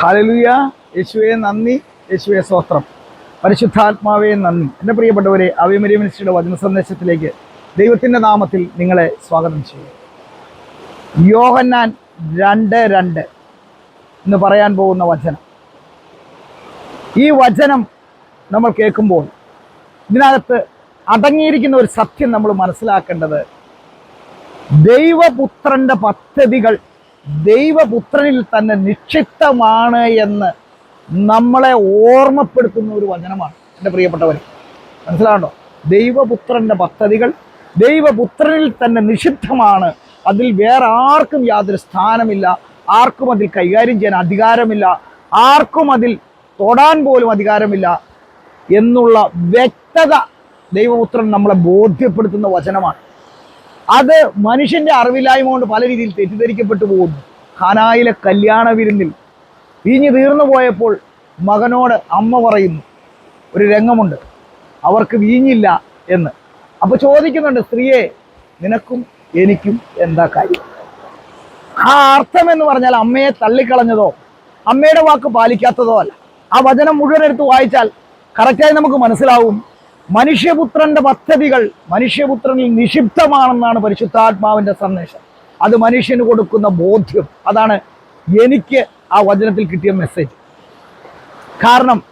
ഹാലലുയ. യേശുവെ നന്ദി. യേശുവെ സ്തോത്രം. പരിശുദ്ധാത്മാവേ നന്ദി. എന്റെ പ്രിയപ്പെട്ടവരെ അവയമരി മിനിസ്ട്രിയുടെ വചന സന്ദേശത്തിലേക്ക് ദൈവത്തിന്റെ നാമത്തിൽ നിങ്ങളെ സ്വാഗതം ചെയ്യും യോഹന്നാൻ രണ്ട് രണ്ട് എന്ന് പറയാൻ പോകുന്ന വചനം. ഈ വചനം നമ്മൾ കേൾക്കുമ്പോൾ ഇതിനകത്ത് അടങ്ങിയിരിക്കുന്ന ഒരു സത്യം നമ്മൾ മനസ്സിലാക്കേണ്ടത് ദൈവപുത്രന്റെ പദ്ധതികൾ ദൈവപുത്രനിൽ തന്നെ നിക്ഷിപ്തമാണ് എന്ന് നമ്മളെ ഓർമ്മപ്പെടുത്തുന്ന ഒരു വചനമാണ്. എന്റെ പ്രിയപ്പെട്ടവർ മനസ്സിലാകണ്ടോ ദൈവപുത്രന്റെ പദ്ധതികൾ ദൈവപുത്രനിൽ തന്നെ നിഷിദ്ധമാണ് അതിൽ വേറെ ആർക്കും യാതൊരു സ്ഥാനമില്ല. ആർക്കും അതിൽ കൈകാര്യം ചെയ്യാൻ അധികാരമില്ല. ആർക്കും അതിൽ തൊടാൻ പോലും അധികാരമില്ല എന്നുള്ള വ്യക്തത ദൈവപുത്രൻ നമ്മളെ ബോധ്യപ്പെടുത്തുന്ന വചനമാണ്. അത് മനുഷ്യന്റെ അറിവില്ലായ്മ കൊണ്ട് പല രീതിയിൽ തെറ്റിദ്ധരിക്കപ്പെട്ടു പോകുന്നു. ഖാനായിലെ കല്യാണ വിരുന്നിൽ വീഞ്ഞു തീർന്നു പോയപ്പോൾ മകനോട് അമ്മ പറയുന്നു ഒരു രംഗമുണ്ട് അവർക്ക് വീഞ്ഞില്ല എന്ന്. അപ്പൊ ചോദിക്കുന്നുണ്ട് സ്ത്രീയെ നിനക്കും എനിക്കും എന്താ കാര്യം? ആ അർത്ഥം എന്ന് പറഞ്ഞാൽ അമ്മയെ തള്ളിക്കളഞ്ഞതോ അമ്മയുടെ വാക്ക് പാലിക്കാത്തതോ അല്ല. ആ വചനം മുഴുവൻ എടുത്ത് വായിച്ചാൽ കറക്റ്റായി നമുക്ക് മനസ്സിലാവും. മനുഷ്യപുത്രന്റെ പദ്ധതികൾ മനുഷ്യപുത്രനിൽ നിക്ഷിപ്തമാണെന്നാണ് പരിശുദ്ധാത്മാവിന്റെ സന്ദേശം. അത് മനുഷ്യന് കൊടുക്കുന്ന ബോധ്യം. അതാണ് എനിക്ക് ആ വചനത്തിൽ കിട്ടിയ മെസ്സേജ് കാരണം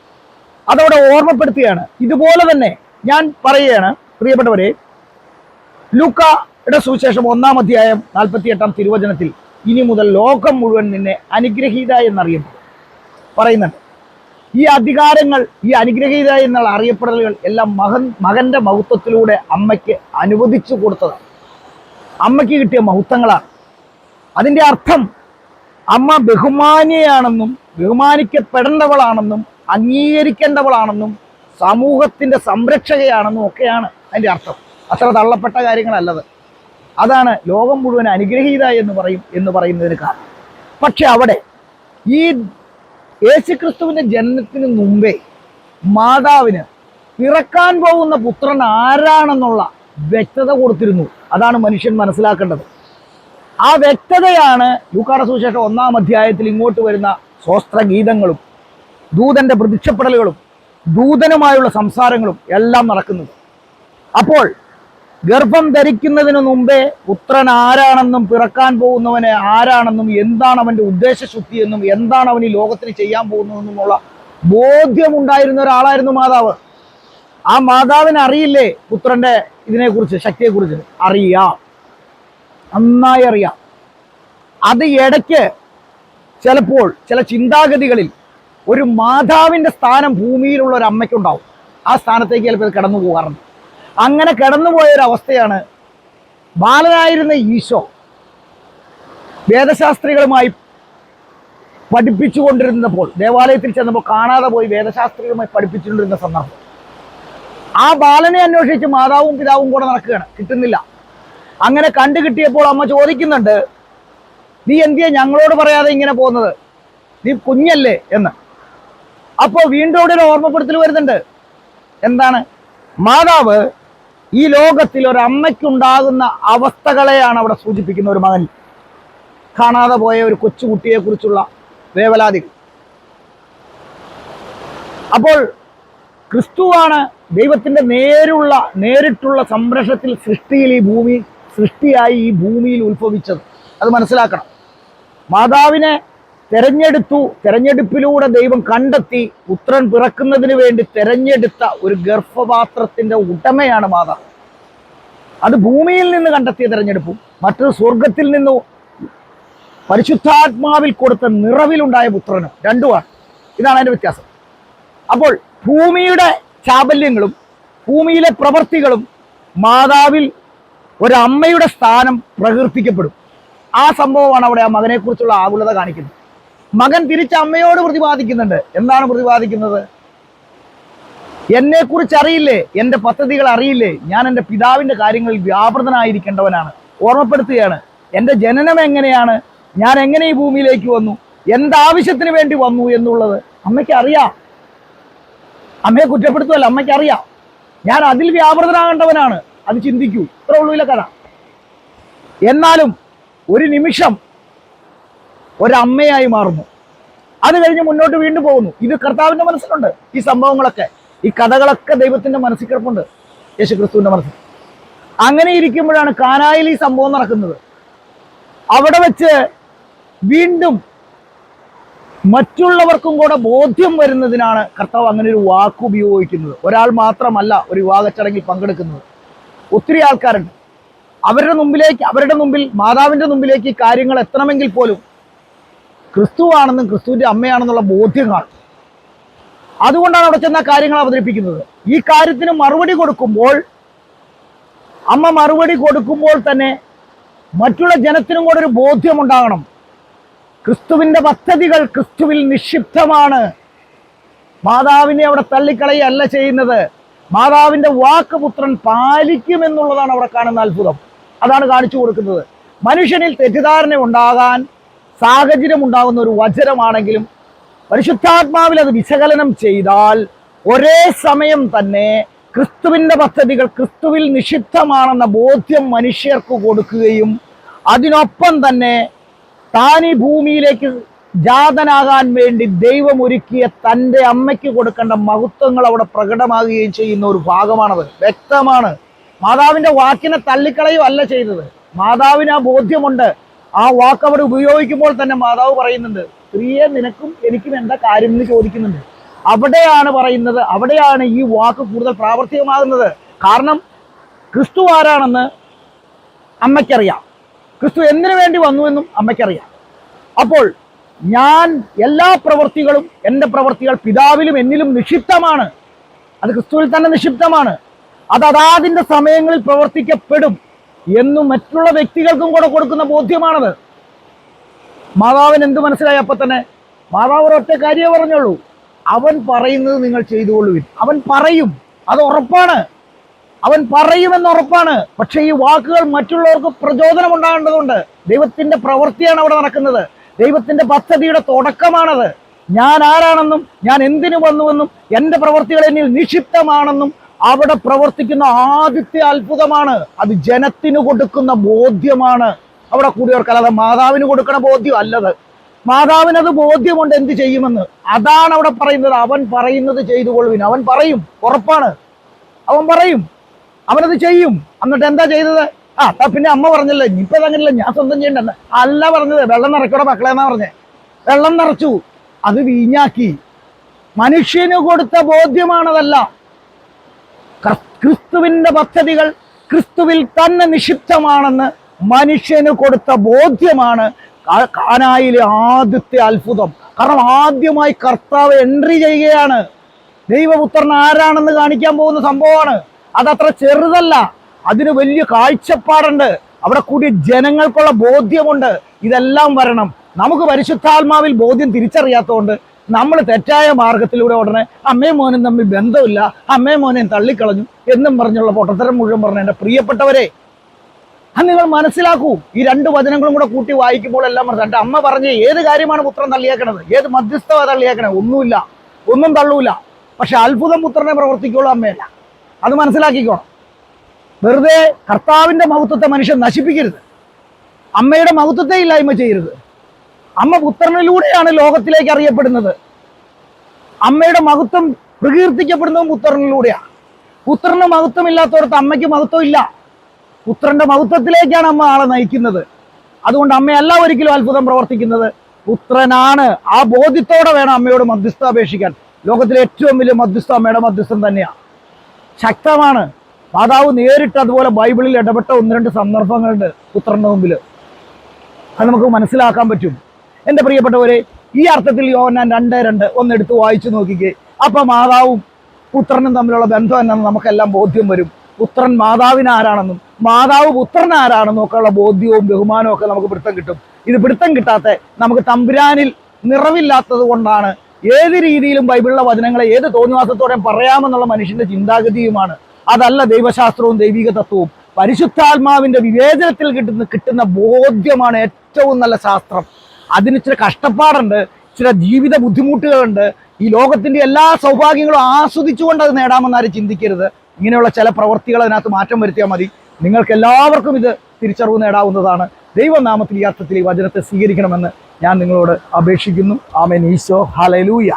അതവിടെ ഓർമ്മപ്പെടുത്തുകയാണ്. ഇതുപോലെ തന്നെ ഞാൻ പറയുകയാണ് പ്രിയപ്പെട്ടവരെ ലൂക്കയുടെ സുവിശേഷം ഒന്നാം അധ്യായം നാൽപ്പത്തി എട്ടാം തിരുവചനത്തിൽ ഇനി മുതൽ ലോകം മുഴുവൻ നിന്നെ അനുഗ്രഹീത എന്നറിയപ്പെടും. പറയുന്നുണ്ട്. ഈ അധികാരങ്ങൾ ഈ അനുഗ്രഹീത എന്നുള്ള അറിയപ്പെടലുകൾ എല്ലാം മകൻ മകന്റെ മഹത്വത്തിലൂടെ അമ്മയ്ക്ക് അനുവദിച്ചു കൊടുത്തതാണ്. അമ്മയ്ക്ക് കിട്ടിയ മഹത്വങ്ങളാണ് അതിന്റെ അർത്ഥം അമ്മ ബഹുമാനിയാണെന്നും ബഹുമാനിക്കപ്പെടേണ്ടവളാണെന്നും അംഗീകരിക്കേണ്ടവളാണെന്നും സമൂഹത്തിന്റെ സംരക്ഷകയാണെന്നും ഒക്കെയാണ് അതിന്റെ അർത്ഥം. അത്ര തള്ളപ്പെട്ട കാര്യങ്ങളല്ലത്. അതാണ് ലോകം മുഴുവൻ അനുഗ്രഹീത എന്ന് പറയും എന്ന് പറയുന്നതിന് കാരണം. പക്ഷെ അവിടെ ഈ യേശുക്രിസ്തുവിന്റെ ജനനത്തിന് മുമ്പേ മാതാവിന് പിറക്കാൻ പോകുന്ന പുത്രൻ ആരാണെന്നുള്ള വ്യക്തത കൊടുത്തിരുന്നു. അതാണ് മനുഷ്യൻ മനസ്സിലാക്കേണ്ടത്. ആ വ്യക്തതയാണ് ലൂക്കാട സുവിശേഷം ഒന്നാം അധ്യായത്തിൽ ഇങ്ങോട്ട് വരുന്ന സ്വസ്ത്രഗീതങ്ങളും ദൂതന്റെ പ്രത്യക്ഷപ്പെടലുകളും ദൂതനുമായുള്ള സംസാരങ്ങളും എല്ലാം നടക്കുന്നത്. അപ്പോൾ ഗർഭം ധരിക്കുന്നതിന് മുമ്പേ പുത്രൻ ആരാണെന്നും പിറക്കാൻ പോകുന്നവന് ആരാണെന്നും എന്താണ് അവന്റെ ഉദ്ദേശശുദ്ധി എന്നും എന്താണ് അവൻ ഈ ലോകത്തിന് ചെയ്യാൻ പോകുന്നതെന്നുമുള്ള ബോധ്യമുണ്ടായിരുന്ന ഒരാളായിരുന്നു മാതാവ്. ആ മാതാവിന് അറിയില്ലേ പുത്രന്റെ ഇതിനെക്കുറിച്ച് ശക്തിയെക്കുറിച്ച്? അറിയാം. നന്നായി അറിയാം. അത് ഇടയ്ക്ക് ചിലപ്പോൾ ചില ചിന്താഗതികളിൽ ഒരു മാതാവിന്റെ സ്ഥാനം ഭൂമിയിലുള്ള ഒരു അമ്മയ്ക്കുണ്ടാവും. ആ സ്ഥാനത്തേക്ക് ചിലപ്പോൾ ഇത് കടന്നു പോകാറുണ്ട് അങ്ങനെ കിടന്നുപോയൊരവസ്ഥയാണ് ഒരു അവസ്ഥയാണ് ബാലനായിരുന്ന ഈശോ. വേദശാസ്ത്രികളുമായി പഠിപ്പിച്ചുകൊണ്ടിരുന്നപ്പോൾ ദേവാലയത്തിൽ ചെന്നപ്പോൾ കാണാതെ പോയി വേദശാസ്ത്രികളുമായി പഠിപ്പിച്ചുകൊണ്ടിരുന്ന സന്ദർഭം. ആ ബാലനെ അന്വേഷിച്ച് മാതാവും പിതാവും കൂടെ നടക്കുകയാണ്. കിട്ടുന്നില്ല. അങ്ങനെ കണ്ടു കിട്ടിയപ്പോൾ അമ്മ ചോദിക്കുന്നുണ്ട് നീ എന്തിയാ ഞങ്ങളോട് പറയാതെ ഇങ്ങനെ പോകുന്നത്? നീ കുഞ്ഞല്ലേ? എന്ന്. അപ്പോൾ വീണ്ടും അവിടെ ഒരു ഓർമ്മപ്പെടുത്തൽ വരുന്നുണ്ട്. എന്താണ്? മാതാവ് ഈ ലോകത്തിൽ ഒരു അമ്മയ്ക്കുണ്ടാകുന്ന അവസ്ഥകളെയാണ് അവിടെ സൂചിപ്പിക്കുന്ന ഒരു മകൻ. കാണാതെ പോയ ഒരു കൊച്ചുകുട്ടിയെ കുറിച്ചുള്ള വേവലാതികൾ. അപ്പോൾ ക്രിസ്തുവാണ് ദൈവത്തിന്റെ നേരുള്ള നേരിട്ടുള്ള സംരക്ഷണത്തിൽ സൃഷ്ടിയിൽ ഈ ഭൂമി സൃഷ്ടിയായി ഈ ഭൂമിയിൽ ഉത്ഭവിച്ചത്. അത് മനസ്സിലാക്കണം. മാതാവിനെ തെരഞ്ഞെടുത്തു. തെരഞ്ഞെടുപ്പിലൂടെ ദൈവം കണ്ടെത്തി. പുത്രൻ പിറക്കുന്നതിന് വേണ്ടി തെരഞ്ഞെടുത്ത ഒരു ഗർഭപാത്രത്തിന്റെ ഉടമയാണ് മാതാവ് അത് ഭൂമിയിൽ നിന്ന് കണ്ടെത്തിയ തെരഞ്ഞെടുപ്പും മറ്റൊരു സ്വർഗത്തിൽ നിന്ന് പരിശുദ്ധാത്മാവിൽ കൊടുത്ത നിറവിലുണ്ടായ പുത്രനും രണ്ടുമാണ്. ഇതാണ് അതിന്റെ വ്യത്യാസം. അപ്പോൾ ഭൂമിയുടെ ചാബല്യങ്ങളും ഭൂമിയിലെ പ്രവർത്തികളും മാതാവിൽ ഒരമ്മയുടെ സ്ഥാനം പ്രകീർത്തിക്കപ്പെടും. ആ സംഭവമാണ് അവിടെ ആ മകനെക്കുറിച്ചുള്ള ആകുലത കാണിക്കുന്നത്. മകൻ തിരിച്ച് അമ്മയോട് പ്രതിപാദിക്കുന്നുണ്ട്. എന്താണ് പ്രതിപാദിക്കുന്നത്? എന്നെ കുറിച്ച് അറിയില്ലേ എന്റെ പദ്ധതികൾ അറിയില്ലേ? ഞാൻ എന്റെ പിതാവിന്റെ കാര്യങ്ങളിൽ വ്യാപൃതനായിരിക്കേണ്ടവനാണ്. ഓർമ്മപ്പെടുത്തുകയാണ്. എന്റെ ജനനം എങ്ങനെയാണ്? ഞാൻ എങ്ങനെ ഈ ഭൂമിയിലേക്ക് വന്നു? എന്താവശ്യത്തിന് വേണ്ടി വന്നു എന്നുള്ളത് അമ്മയ്ക്ക് അറിയാം അമ്മയെ കുറ്റപ്പെടുത്തുമല്ല അമ്മയ്ക്ക് അറിയാം ഞാൻ അതിൽ വ്യാപൃതനാകേണ്ടവനാണ്. അത് ചിന്തിക്കൂ. ഇത്ര ഉള്ളൂല കഥ. എന്നാലും ഒരു നിമിഷം ഒരമ്മയായി മാറുന്നു. അത് കഴിഞ്ഞ് മുന്നോട്ട് വീണ്ടും പോകുന്നു. ഇത് കർത്താവിന്റെ മനസ്സിലുണ്ട്. ഈ സംഭവങ്ങളൊക്കെ ഈ കഥകളൊക്കെ ദൈവത്തിന്റെ മനസ്സിൽ കിടപ്പുണ്ട് യേശു ക്രിസ്തുവിന്റെ മനസ്സിൽ. അങ്ങനെ ഇരിക്കുമ്പോഴാണ് കാനായിൽ ഈ സംഭവം നടക്കുന്നത്. അവിടെ വെച്ച് വീണ്ടും മറ്റുള്ളവർക്കും കൂടെ ബോധ്യം വരുന്നതിനാണ് കർത്താവ് അങ്ങനെ ഒരു വാക്ക് ഉപയോഗിക്കുന്നത്. ഒരാൾ മാത്രമല്ല ഒരു വിവാഹ ചടങ്ങിൽ പങ്കെടുക്കുന്നത്. ഒത്തിരി ആൾക്കാരുണ്ട്. അവരുടെ മുമ്പിലേക്ക് അവരുടെ മുമ്പിൽ മാതാവിന്റെ മുമ്പിലേക്ക് കാര്യങ്ങൾ എത്തണമെങ്കിൽ പോലും ക്രിസ്തുവാണെന്നും ക്രിസ്തുവിന്റെ അമ്മയാണെന്നുള്ള ബോധ്യം കാണും. അതുകൊണ്ടാണ് അവിടെ ചെന്ന കാര്യങ്ങൾ അവതരിപ്പിക്കുന്നത്. ഈ കാര്യത്തിന് മറുപടി കൊടുക്കുമ്പോൾ അമ്മ മറുപടി കൊടുക്കുമ്പോൾ തന്നെ മറ്റുള്ള ജനത്തിനും കൂടെ ഒരു ബോധ്യമുണ്ടാകണം. ക്രിസ്തുവിന്റെ പദ്ധതികൾ ക്രിസ്തുവിൽ നിക്ഷിപ്തമാണ്. മാതാവിനെ അവിടെ തള്ളിക്കളയല്ല ചെയ്യുന്നത്. മാതാവിന്റെ വാക്ക് പുത്രൻ പാലിക്കുമെന്നുള്ളതാണ് അവിടെ കാണുന്ന അത്ഭുതം. അതാണ് കാണിച്ചു കൊടുക്കുന്നത്. മനുഷ്യനിൽ തെറ്റിദ്ധാരണ ഉണ്ടാകാൻ സാഹചര്യം ഉണ്ടാകുന്ന ഒരു വചനമാണെങ്കിലും പരിശുദ്ധാത്മാവിൽ അത് വിശകലനം ചെയ്താൽ ഒരേ സമയം തന്നെ ക്രിസ്തുവിന്റെ പദ്ധതികൾ ക്രിസ്തുവിൽ നിഷിദ്ധമാണെന്ന ബോധ്യം മനുഷ്യർക്ക് കൊടുക്കുകയും അതിനൊപ്പം തന്നെ താൻ ഈ ഭൂമിയിലേക്ക് ജാതനാകാൻ വേണ്ടി ദൈവം ഒരുക്കിയ തന്റെ അമ്മയ്ക്ക് കൊടുക്കേണ്ട മഹത്വങ്ങൾ അവിടെ പ്രകടമാകുകയും ചെയ്യുന്ന ഒരു ഭാഗമാണത്. വ്യക്തമാണ്. മാതാവിന്റെ വാക്കിനെ തള്ളിക്കളയുമല്ല ചെയ്തത്. മാതാവിന് ആ ബോധ്യമുണ്ട്. ആ വാക്ക് അവിടെ ഉപയോഗിക്കുമ്പോൾ തന്നെ മാതാവ് പറയുന്നുണ്ട് സ്ത്രീയെ നിനക്കും എനിക്കും എന്താ കാര്യം? എന്ന് ചോദിക്കുന്നുണ്ട്. അവിടെയാണ് പറയുന്നത് അവിടെയാണ് ഈ വാക്ക് കൂടുതൽ പ്രാവർത്തികമാകുന്നത്. കാരണം ക്രിസ്തു ആരാണെന്ന് അമ്മയ്ക്കറിയാം. ക്രിസ്തു എന്തിനു വേണ്ടി വന്നുവെന്നും അമ്മയ്ക്കറിയാം. അപ്പോൾ ഞാൻ എല്ലാ പ്രവൃത്തികളും എന്റെ പ്രവൃത്തികൾ പിതാവിലും എന്നിലും നിക്ഷിപ്തമാണ്. അത് ക്രിസ്തുവിൽ തന്നെ നിക്ഷിപ്തമാണ്. അത് അതാതിന്റെ സമയങ്ങളിൽ പ്രവർത്തിക്കപ്പെടും. എന്നും മറ്റുള്ള വ്യക്തികൾക്കും കൂടെ കൊടുക്കുന്ന ബോധ്യമാണത്. മാതാവിന് എന്ത് മനസ്സിലായി അപ്പൊ തന്നെ? മാതാവ് ഒരൊറ്റ കാര്യമേ പറഞ്ഞുള്ളൂ. അവൻ പറയുന്നത് നിങ്ങൾ ചെയ്തുകൊള്ളുവിൻ. അവൻ പറയും. അത് ഉറപ്പാണ്. അവൻ പറയുമെന്ന് ഉറപ്പാണ്. പക്ഷേ ഈ വാക്കുകൾ മറ്റുള്ളവർക്ക് പ്രചോദനം ഉണ്ടാകേണ്ടതുണ്ട്. ദൈവത്തിന്റെ പ്രവൃത്തിയാണ് അവിടെ നടക്കുന്നത്. ദൈവത്തിന്റെ പദ്ധതിയുടെ തുടക്കമാണത്. ഞാൻ ആരാണെന്നും ഞാൻ എന്തിനു വന്നുവെന്നും എന്റെ പ്രവൃത്തികൾ എന്നിൽ നിക്ഷിപ്തമാണെന്നും അവിടെ പ്രവർത്തിക്കുന്ന ആദ്യത്തെ അത്ഭുതമാണ് അത് ജനത്തിന് കൊടുക്കുന്ന ബോധ്യമാണ്. അവിടെ കൂടിയവർക്ക് അല്ലാതെ മാതാവിന് കൊടുക്കണ ബോധ്യം അല്ലത്. മാതാവിന് അത് ബോധ്യമുണ്ട് എന്ത് ചെയ്യുമെന്ന്. അതാണ് അവിടെ പറയുന്നത്. അവൻ പറയുന്നത് ചെയ്തു കൊള്ളുവിൻ. അവൻ പറയും. ഉറപ്പാണ്. അവൻ പറയും. അവനത് ചെയ്യും. എന്നിട്ട് എന്താ ചെയ്തത്? ആ ദാ പിന്നെ അമ്മ പറഞ്ഞല്ലേ. ഇപ്പൊ അതങ്ങനെയല്ല ഞാൻ സ്വന്തം ചെയ്യണ്ടെന്ന് അല്ല പറഞ്ഞത്. വെള്ളം നിറയ്ക്കോടെ മക്കളെ എന്നാ പറഞ്ഞേ. വെള്ളം നിറച്ചു. അത് വീഞ്ഞാക്കി. മനുഷ്യന് കൊടുത്ത ബോധ്യമാണതല്ല. ക്ര- ക്രിസ്തുവിന്റെ പദ്ധതികൾ ക്രിസ്തുവിൽ തന്നെ നിഷിപ്തമാണെന്ന് മനുഷ്യന് കൊടുത്ത ബോധ്യമാണ് കാനായിലെ ആദ്യത്തെ അത്ഭുതം. കാരണം ആദ്യമായി കർത്താവ് എൻട്രി ചെയ്യുകയാണ്. ദൈവപുത്രൻ ആരാണെന്ന് കാണിക്കാൻ പോകുന്ന സംഭവമാണ്. അതത്ര ചെറുതല്ല. അതിന് വലിയ കാഴ്ചപ്പാടുണ്ട്. അവിടെ കൂടിയ ജനങ്ങൾക്കുള്ള ബോധ്യമുണ്ട്. ഇതെല്ലാം വരണം. നമുക്ക് പരിശുദ്ധാത്മാവിൽ ബോധ്യം തിരിച്ചറിയാത്തതുകൊണ്ട് നമ്മൾ തെറ്റായ മാർഗത്തിലൂടെ ഉടനെ അമ്മയും മോനും തമ്മിൽ ബന്ധമില്ല അമ്മയും മോനെയും തള്ളിക്കളഞ്ഞു എന്നും പറഞ്ഞുള്ള പൊട്ടത്തരം മുഴുവൻ പറഞ്ഞ എന്റെ പ്രിയപ്പെട്ടവരെ അത് നിങ്ങൾ മനസ്സിലാക്കൂ. ഈ രണ്ട് വചനങ്ങളും കൂടെ കൂട്ടി വായിക്കുമ്പോൾ എല്ലാം പറഞ്ഞു എന്റെ അമ്മ പറഞ്ഞ് ഏത് കാര്യമാണ് പുത്രൻ തള്ളിയേക്കണത്? ഏത് മധ്യസ്ഥത തള്ളിയേക്കണത്? ഒന്നുമില്ല. ഒന്നും തള്ളൂല. പക്ഷെ അത്ഭുതം പുത്രനെ പ്രവർത്തിക്കുള്ളൂ അമ്മയല്ല. അത് മനസ്സിലാക്കിക്കോണം. വെറുതെ കർത്താവിന്റെ മഹത്വത്തെ മനുഷ്യൻ നശിപ്പിക്കരുത്. അമ്മയുടെ മഹത്വത്തെ ഇല്ലായ്മ ചെയ്യരുത്. അമ്മ പുത്രനിലൂടെയാണ് ലോകത്തിലേക്ക് അറിയപ്പെടുന്നത്. അമ്മയുടെ മഹത്വം പ്രകീർത്തിക്കപ്പെടുന്നതും പുത്രനിലൂടെയാണ്. പുത്രന് മഹത്വമില്ലാത്തവർക്ക് അമ്മയ്ക്ക് മഹത്വം ഇല്ല പുത്രന്റെ മഹത്വത്തിലേക്കാണ് അമ്മ ആളെ നയിക്കുന്നത്. അതുകൊണ്ട് അമ്മയല്ല ഒരിക്കലും അത്ഭുതം പ്രവർത്തിക്കുന്നത്. പുത്രനാണ്. ആ ബോധ്യത്തോടെ വേണം അമ്മയോട് മധ്യസ്ഥ അപേക്ഷിക്കാൻ. ലോകത്തിലെ ഏറ്റവും വലിയ മധ്യസ്ഥ അമ്മയുടെ മധ്യസ്ഥം തന്നെയാണ്. ശക്തമാണ്. മാതാവ് നേരിട്ട് അതുപോലെ ബൈബിളിൽ ഇടപെട്ട ഒന്ന് രണ്ട് സന്ദർഭങ്ങളുണ്ട് പുത്രന്റെ മുമ്പിൽ അത് നമുക്ക് മനസ്സിലാക്കാൻ പറ്റും. എന്റെ പ്രിയപ്പെട്ടവരെ ഈ അർത്ഥത്തിൽ യോഹന്നാൻ രണ്ട് രണ്ട് ഒന്ന് എടുത്ത് വായിച്ചു നോക്കിക്കേ. അപ്പൊ മാതാവും പുത്രനും തമ്മിലുള്ള ബന്ധം എന്നാണ് നമുക്കെല്ലാം ബോധ്യം വരും. പുത്രൻ മാതാവിന് ആരാണെന്നും മാതാവ് പുത്രൻ ആരാണെന്നും ഒക്കെ ഉള്ള ബോധ്യവും ബഹുമാനവും ഒക്കെ നമുക്ക് പിടുത്തം കിട്ടും. ഇത് പിടുത്തം കിട്ടാത്ത നമുക്ക് തമ്പുരാനിൽ നിറവില്ലാത്തത് കൊണ്ടാണ് ഏത് രീതിയിലും ബൈബിളിലെ വചനങ്ങളെ ഏത് തോന്നിവാസത്തോടെയും പറയാമെന്നുള്ള മനുഷ്യന്റെ ചിന്താഗതിയുമാണ്. അതല്ല ദൈവശാസ്ത്രവും ദൈവിക തത്വവും. പരിശുദ്ധാത്മാവിന്റെ വിവേചനത്തിൽ കിട്ടുന്ന കിട്ടുന്ന ബോധ്യമാണ് ഏറ്റവും നല്ല ശാസ്ത്രം. അതിന് ചില കഷ്ടപ്പാടുണ്ട് ചില ജീവിത ബുദ്ധിമുട്ടുകളുണ്ട്. ഈ ലോകത്തിന്റെ എല്ലാ സൗഭാഗ്യങ്ങളും ആസ്വദിച്ചുകൊണ്ട് അത് നേടാമെന്ന് ആരും ചിന്തിക്കരുത്. ഇങ്ങനെയുള്ള ചില പ്രവൃത്തികൾ അതിനകത്ത് മാറ്റം വരുത്തിയാൽ മതി. നിങ്ങൾക്ക് എല്ലാവർക്കും ഇത് തിരിച്ചറിവ് നേടാവുന്നതാണ്. ദൈവനാമത്തിൽ ഈ അർത്ഥത്തിൽ ഈ വചനത്തെ സ്വീകരിക്കണമെന്ന് ഞാൻ നിങ്ങളോട് അപേക്ഷിക്കുന്നു. ആമേൻ. ഈശോ ഹലലൂയ